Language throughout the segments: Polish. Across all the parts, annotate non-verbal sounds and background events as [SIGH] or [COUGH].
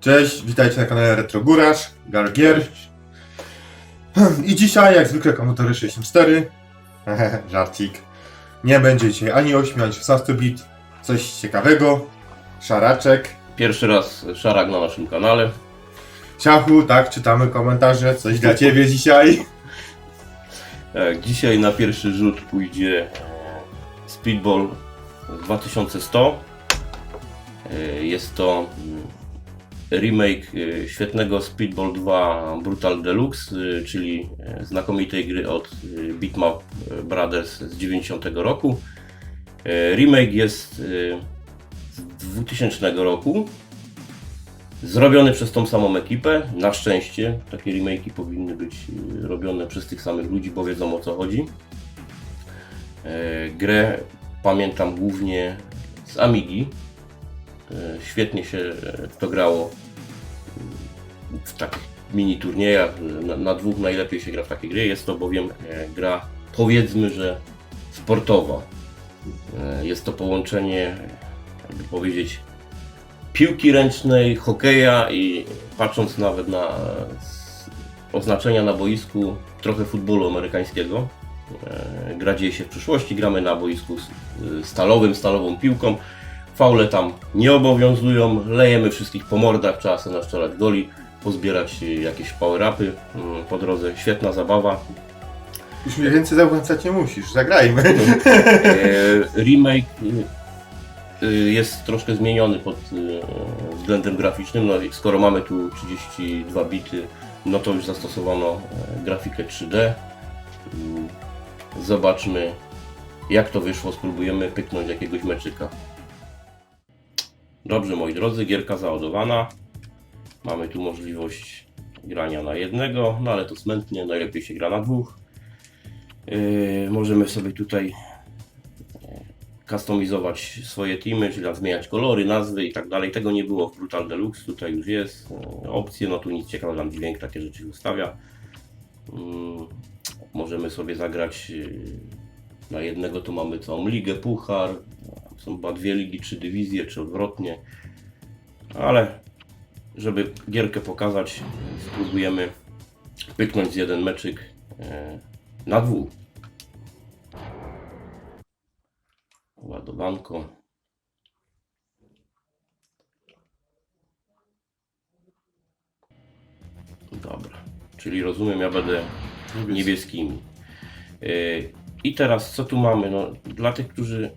Cześć, witajcie na kanale Retro Góraż, Gargier. I dzisiaj, jak zwykle, Commodore 64. [LAUGHS] Żarcik. Nie będzie dzisiaj ani 8, ani 16 bit. Coś ciekawego. Szaraczek. Pierwszy raz szarak na naszym kanale. Ciachu, tak, czytamy komentarze. Coś dla ciebie dzisiaj. Tak, dzisiaj na pierwszy rzut pójdzie Speedball 2100. E, Jest to remake e, świetnego Speedball 2 Brutal Deluxe, e, czyli e, znakomitej gry od Bitmap Brothers z 90 roku. Remake jest z 2000 roku. Zrobiony przez tą samą ekipę. Na szczęście takie remake'i powinny być y, robione przez tych samych ludzi, bo wiedzą o co chodzi. Grę pamiętam głównie z Amigi. E, Świetnie się e, to grało w takich mini turniejach. Na, na dwóch najlepiej się gra w takie gry. Jest to bowiem e, gra powiedzmy, że sportowa. E, Jest to połączenie, jakby powiedzieć, piłki ręcznej, hokeja i patrząc nawet na oznaczenia na boisku, trochę futbolu amerykańskiego. E, Gra dzieje się w przyszłości, gramy na boisku stalowym, stalową piłką. Faule tam nie obowiązują, lejemy wszystkich po mordach, trzeba sobie naszczelać goli, pozbierać jakieś power-upy mm, po drodze. Świetna zabawa. Już mnie więcej zachęcać nie musisz, zagrajmy. [LAUGHS] E, remake y, y, jest troszkę zmieniony pod y, względem graficznym. No, skoro mamy tu 32 bity, no to już zastosowano e, grafikę 3D. Mm, Zobaczmy jak to wyszło, spróbujemy pyknąć jakiegoś meczyka. Dobrze moi drodzy, gierka załadowana. Mamy tu możliwość grania na jednego, no ale to smętnie, najlepiej się gra na dwóch. Yy, możemy sobie tutaj kustomizować swoje teamy, czyli zmieniać kolory, nazwy i tak dalej. Tego nie było w Brutal Deluxe, tutaj już jest. E, Opcje, no tu nic ciekawego, tam dźwięk takie rzeczy ustawia. Mm, Możemy sobie zagrać e, na jednego, to mamy całą ligę, puchar. Są chyba dwie ligi, trzy dywizje, czy odwrotnie. Ale żeby gierkę pokazać, spróbujemy pyknąć z jeden meczyk e, na dwóch. Ładowanko. Dobra, czyli rozumiem, ja będę niebieskimi. Yy, I teraz co tu mamy? No, dla tych, którzy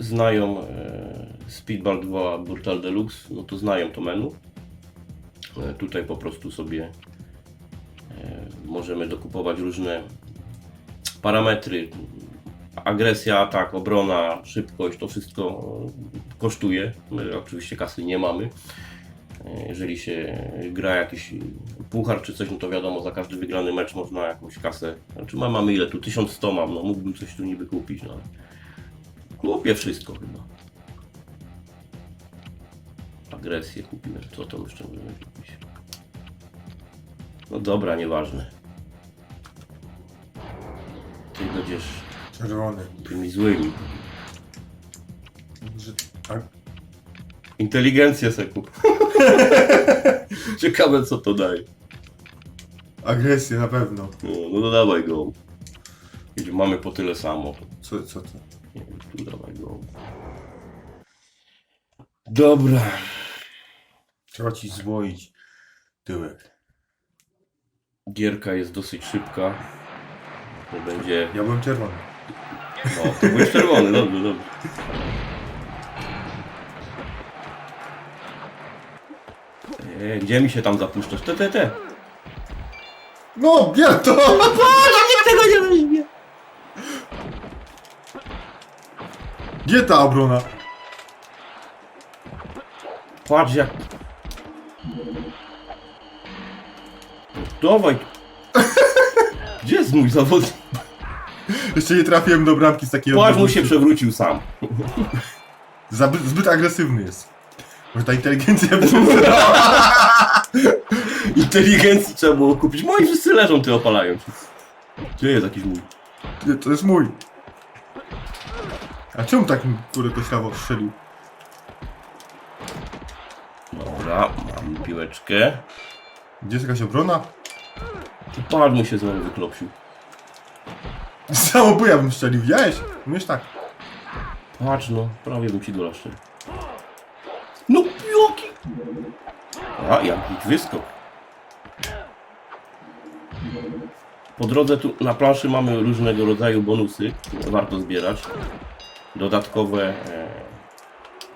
znają e, Speedball 2 Brutal Deluxe, no to znają to menu. E, tutaj po prostu sobie e, możemy dokupować różne parametry. Agresja, atak, obrona, szybkość, to wszystko kosztuje. My oczywiście kasy nie mamy. Jeżeli się gra jakiś puchar czy coś, no to wiadomo, za każdy wygrany mecz można jakąś kasę. Znaczy ma- mamy ile tu? 1100 mam, no mógłbym coś tu niby kupić, no kupię wszystko chyba. Agresję kupimy, co tam jeszcze możemy kupić? No dobra, nieważne. Ty będziesz Czerwony. tymi złymi. Że- tak? Inteligencję se kup. [LAUGHS] Ciekawe co to daje. Agresję na pewno. No, no dawaj go. Mamy po tyle samo. Co, co to? Dawaj go. Dobra. Trzeba ci złoić tyłek. Gierka jest dosyć szybka. To będzie. Ja byłem czerwony. No, to byłeś czerwony, [LAUGHS] dobrze, dobrze. E, gdzie mi się tam zapuszczasz? Te, te, te. No, nie to! Nikt tego nie weźmie. Gdzie ta obrona? Patrz jak... Dawaj. [LAUGHS] Gdzie jest mój zawodnik? Jeszcze nie trafiłem do bramki z takiego... Patrz mu się przewrócił sam. Zbyt, zbyt agresywny jest. Może ta inteligencja [LAUGHS] Inteligencji trzeba było kupić. Moi wszyscy leżą, ty opalają. Gdzie jest jakiś mój? Nie, to jest mój. A czemu tak, który koślawo strzelił? Dobra. Mam piłeczkę. Gdzie jest jakaś obrona? I pan mu się znowu wyklopsił. [LAUGHS] Samobuja bym strzelił, widziałeś? Umiesz tak. Patrz no, prawie bym ci dolaszczył. No jaki? A, jaki wyskok. Po drodze tu na planszy mamy różnego rodzaju bonusy, które warto zbierać. Dodatkowe e,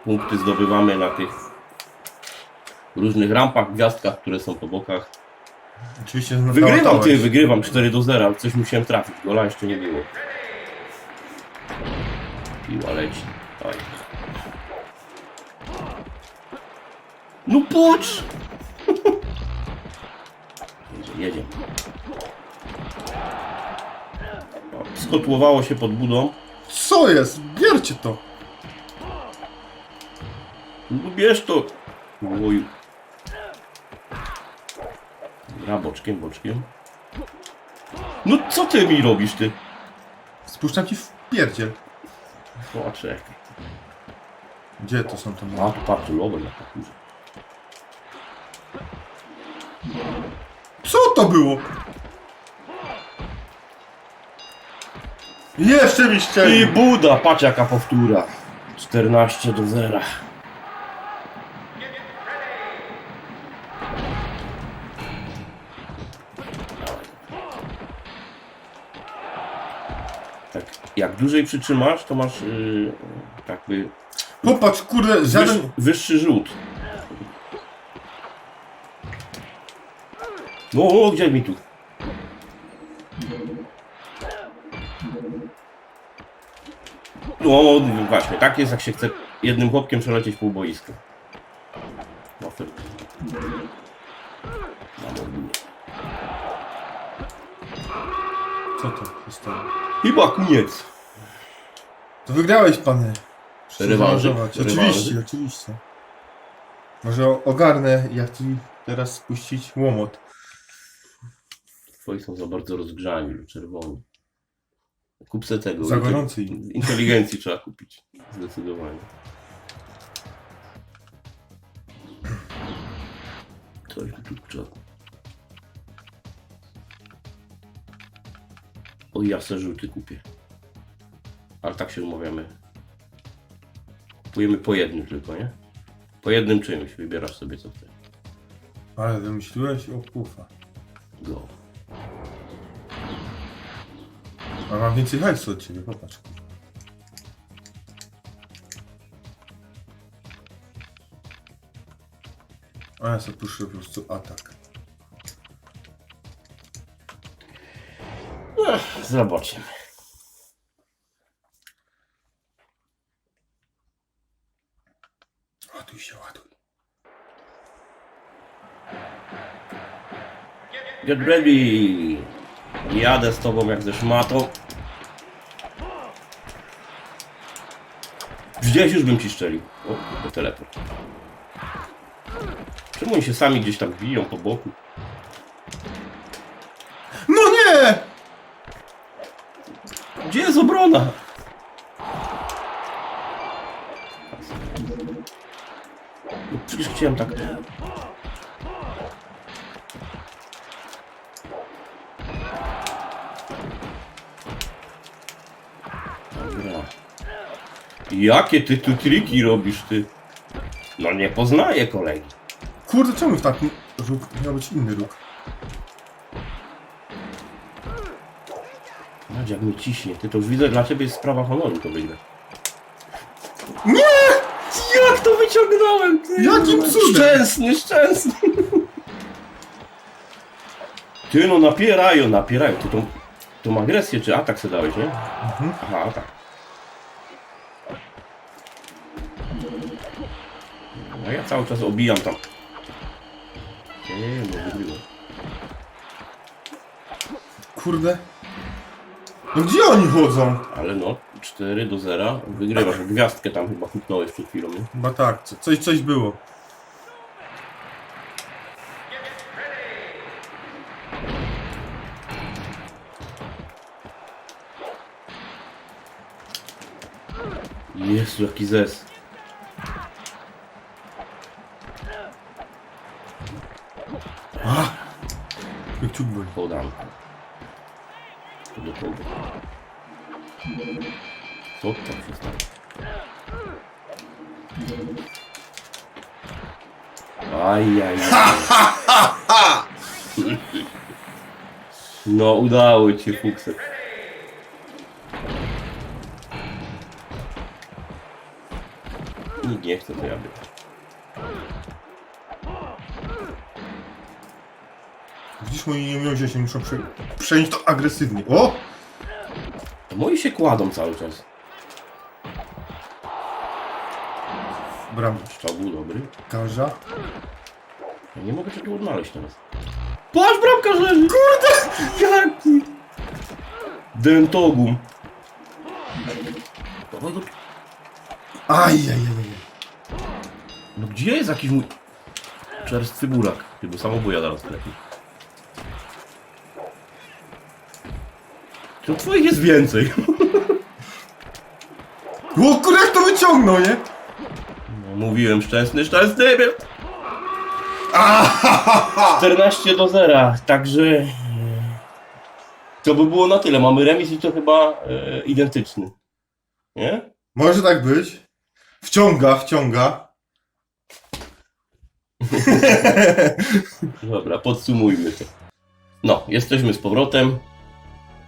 punkty zdobywamy na tych różnych rampach, gwiazdkach, które są po bokach. Oczywiście Wygrywam ty, wygrywam 4 do 0, ale coś musiałem trafić, gola jeszcze nie było. Piła leci. Oj. No patrz! [LAUGHS] Jedzie, jedzie. Skotłowało się pod budą. Co jest? Bierzcie to. No bierz to! Oj. Ja boczkiem, boczkiem. No co ty mi robisz ty? Spuszczam ci w pierdziel. O, czekaj. Gdzie to są te A, tu patrz, lobel na parkurze. Co to było? Jeszcze mi I. Buda, patrz jaka powtóra. 14 do 0. Tak, jak dłużej przytrzymasz, to masz yy, jakby Popatrz, kurde, wyż, żaden... wyższy rzut. No, o, gdzie mi tu? No, właśnie, tak jest jak się chce jednym chłopkiem przelecieć pół boiska. No, ogólnie. Co to się stało? Chyba koniec. To wygrałeś, panie. Rewanżyk. Oczywiście, oczywiście. Może o- ogarnę, jak ci teraz spuścić łomot. Twoi są za bardzo rozgrzani, czerwoni. Kup se tego. Za gorący. Inteligencji trzeba kupić. Zdecydowanie. Coś mi tu trzeba. O ja se żółty kupię. Ale tak się umawiamy. Kupujemy po jednym tylko, nie? Po jednym czymś. Wybierasz sobie co chcesz. Ale wymyśliłeś? O pufa. Go. A mam więcej hajsu od ciebie, popatrz. A ja sobie puszczę po prostu atak. Zobaczymy. Ładuj się, ładuj. Get ready! Jadę z tobą jak ze szmatą. Gdzieś już bym ci szczelił. O, kurde, teleport. Czemu oni się sami gdzieś tam biją po boku? No nie! Gdzie jest obrona? No przecież chciałem tak... Jakie ty tu triki robisz, ty? No nie poznaję kolegi. Kurde, czemu w takim róg miał być inny róg? Patrz jak mnie ciśnie, ty to już widzę, dla ciebie jest sprawa honoru to wygrać. Nie! Jak to wyciągnąłem, ty? Jakim cudem? Szczęsny, szczęsny. Ty no napierają, napierają. Ty tą, tą agresję czy atak se dałeś, nie? Mhm. Aha, atak. No ja cały czas obijam tam. Nie, nie, no wygrywam. Kurde. No gdzie oni chodzą? Ale no, 4 do 0. Wygrywasz. Gwiazdkę tam chyba huknąłeś przed chwilą, nie? Chyba tak, co- coś, coś było. Jezu, jaki zes. Kciuk boli. Podanko. Do kogo? Co to się stało? Ajaj. No, udało ci fuksek. Nikt nie chce, to ja bym. Widzisz, moi niemiłosierni się muszą prze... to agresywnie. O! Moi się kładą cały czas. Bram. Strzał był dobry. Karza. Ja nie mogę tego odnaleźć teraz. Patrz, bramkarz leży! Kurde! Jaki? Dentogum. Dawaj. Ajajajaj. No gdzie jest jakiś mój czerstwy burak? Bo samobuja zaraz lepiej. To twoich jest więcej. O kurde, jak to wyciągnął, nie? No, mówiłem szczęsny, szczęsny. 14 do 0, także e, to by było na tyle. Mamy remis i to chyba e, identyczny. Nie? Może tak być. Wciąga, wciąga. [LAUGHS] Dobra, podsumujmy to. No, jesteśmy z powrotem.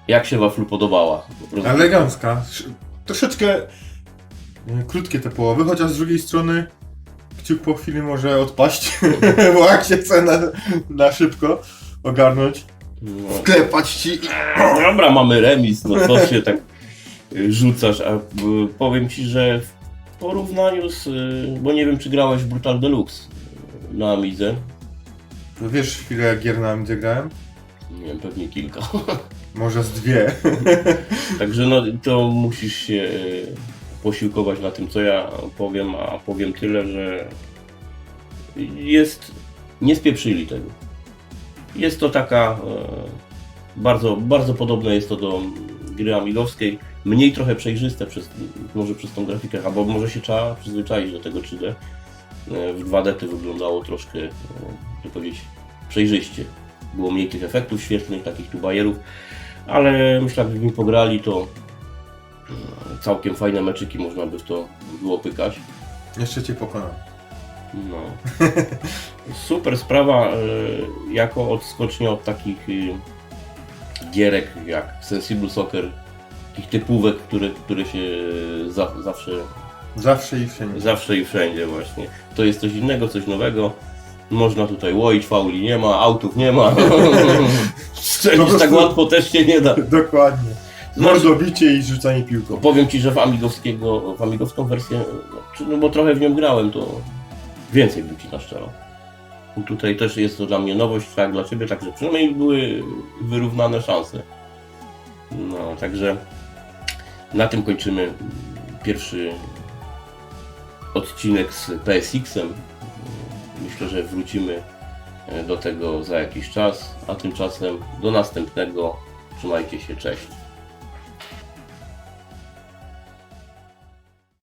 Jak się waflu podobała? Po prostu- Elegancka. Sz- Troszeczkę e, krótkie te połowy, chociaż z drugiej strony kciuk po chwili może odpaść, [LAUGHS] bo jak się chce na, na szybko ogarnąć, No. klepać ci i... Dobra, mamy remis, no co się tak y, rzucasz, a y, powiem ci, że w porównaniu z, y, bo nie wiem czy grałeś w Brutal Deluxe na Amidze, Wiesz chwilę gier na Amidze grałem? nie wiem, pewnie kilka, [LAUGHS] Może z dwie. [LAUGHS] także no to musisz się y, posiłkować na tym co ja powiem, a powiem tyle, że jest, nie spieprzyli tego. Jest to taka e, bardzo, bardzo podobne jest to do gry amigowskiej. Mniej trochę przejrzyste przez, może przez tą grafikę, albo może się trzeba przyzwyczaić do tego 3D. E, W 2D to wyglądało troszkę, e, jak powiedzieć, przejrzyście. Było mniej tych efektów świetlnych, takich tu bajerów, ale myślę, jak w nim pograli, to e, całkiem fajne meczyki można by w to było pykać. Jeszcze cię pokonam. No. [LAUGHS] Super sprawa, e, jako odskocznia od takich y, gierek jak Sensible Soccer, takich typówek, które, które się za, zawsze, Zawsze i wszędzie. zawsze i wszędzie właśnie. To jest coś innego, coś nowego. Można tutaj łoić, fauli nie ma, autów nie ma. [LAUGHS] Strzelić tak łatwo też się nie da. Dokładnie. Mordobicie i rzucanie piłką. Powiem Ci, że w amigowskiego, w amigowską wersję, czy- no bo trochę w nią grałem, to więcej bym Ci naszczelał. Tutaj też jest to dla mnie nowość, tak dla Ciebie, także przynajmniej były wyrównane szanse. No, także na tym kończymy pierwszy odcinek z PSX-em. Myślę, że wrócimy do tego za jakiś czas, a tymczasem do następnego. Trzymajcie się, cześć.